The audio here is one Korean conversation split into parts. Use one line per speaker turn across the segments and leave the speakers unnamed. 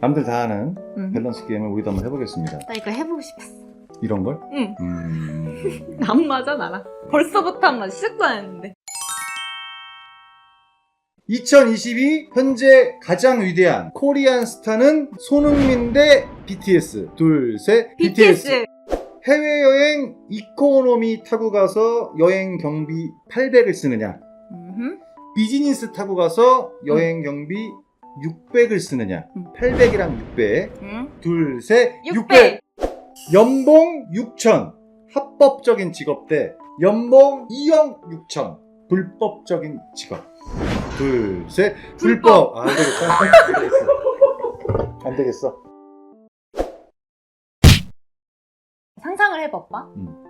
남들 다 하는
응.
밸런스 게임을 우리도 한번 해보겠습니다.
나 이거 해보고 싶었어.
이런 걸?
응.
음...
안 맞아 나랑. 벌써부터 안 맞아. 시작도 안 했는데.
2022 현재 가장 위대한 코리안 스타는 손흥민 대 BTS. 둘, 셋.
BTS.
해외여행 이코노미 타고 가서 여행 경비 800을 쓰느냐?
음흠.
비즈니스 타고 가서 여행 경비 600을 쓰느냐?
음.
800이랑 600.
응.
둘, 셋.
600.
연봉 6천. 합법적인 직업 대 연봉 2억 6천. 불법적인 직업. 둘, 셋. 불법. 아, 안 되겠다. 안 되겠어. 안 되겠어.
상상을 해봐봐.
음.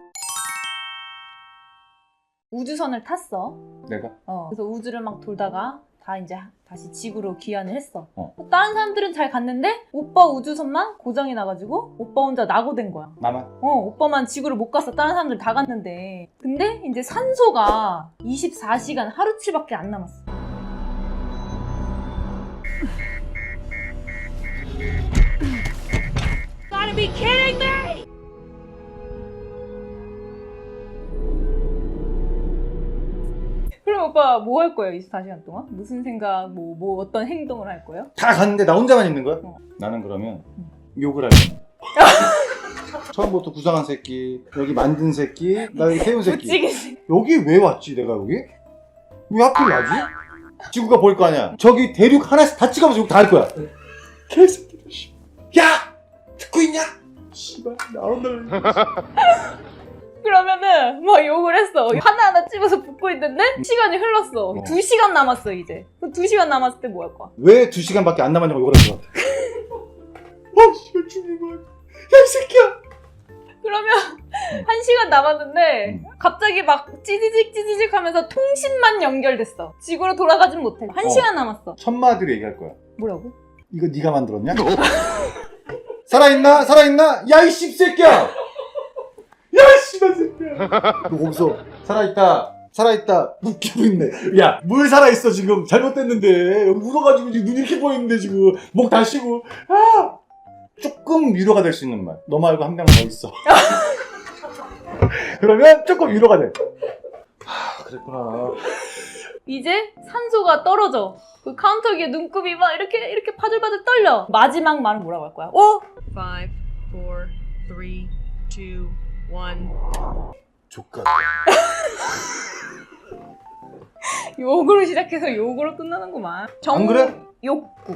우주선을 탔어.
내가?
어. 그래서 우주를 막 돌다가 다 이제 다시 지구로 귀환을 했어.
어.
다른 사람들은 잘 갔는데 오빠 우주선만 고장이 나가지고 오빠 혼자 낙오된 거야.
나만?
어, 오빠만 지구를 못 갔어. 다른 사람들 다 갔는데. 근데 이제 산소가 24시간 하루치밖에 안 남았어. Gotta be kidding me! 그럼 오빠 뭐 할 거예요? 24시간 동안? 무슨 생각, 뭐, 뭐 어떤 행동을 할 거예요?
다 갔는데 나 혼자만 있는 거야?
어.
나는 그러면
음.
욕을 할 거야. 처음부터 구상한 새끼, 여기 만든 새끼, 나 여기 태운 새끼.
무지개지.
여기 왜 왔지 내가 여기? 왜 하필 나지? 지구가 볼거 아니야. 저기 대륙 하나씩 다 찍어서 여기 다할 거야. 개새끼들 씨. 야! 듣고 있냐? 씨발 나온다.
그러면은 막 욕을 했어. 하나하나 찝어서 붓고 있는데 시간이 흘렀어.
어.
두 시간 남았어 이제. 그두 시간 남았을 때 뭐 할 거야?
왜 두 시간밖에 안 남았냐고 욕을 할것 같아. 아 씨발 죽는 거야. 야 이 새끼야.
그러면 한 시간 남았는데
음.
갑자기 막 찌지직 찌지직 하면서 통신만 연결됐어. 지구로 돌아가진 못해. 한
어.
시간 남았어.
천마디로 얘기할 거야.
뭐라고?
이거 네가 만들었냐? 살아있나? 살아있나? 야 이 씹새끼야! 야 새끼야! 너 거기서 살아있다. 살아있다. 웃기고 있네. 야, 뭘 살아있어, 지금. 잘못됐는데. 울어가지고 눈 이렇게 보이는데, 지금. 목 다시고. 아! 조금 위로가 될 수 있는 말. 너 말고 한 명 더 있어. 그러면 조금 위로가 돼. 아, 그랬구나.
이제 산소가 떨어져. 그 카운터기에 눈금이 막 이렇게 이렇게 바들바들 떨려. 마지막 말은 뭐라고 할 거야?
5, 4, 3, 2, 1.
족같
욕으로 시작해서 욕으로 끝나는구만. 정...
안 그래?
욕구.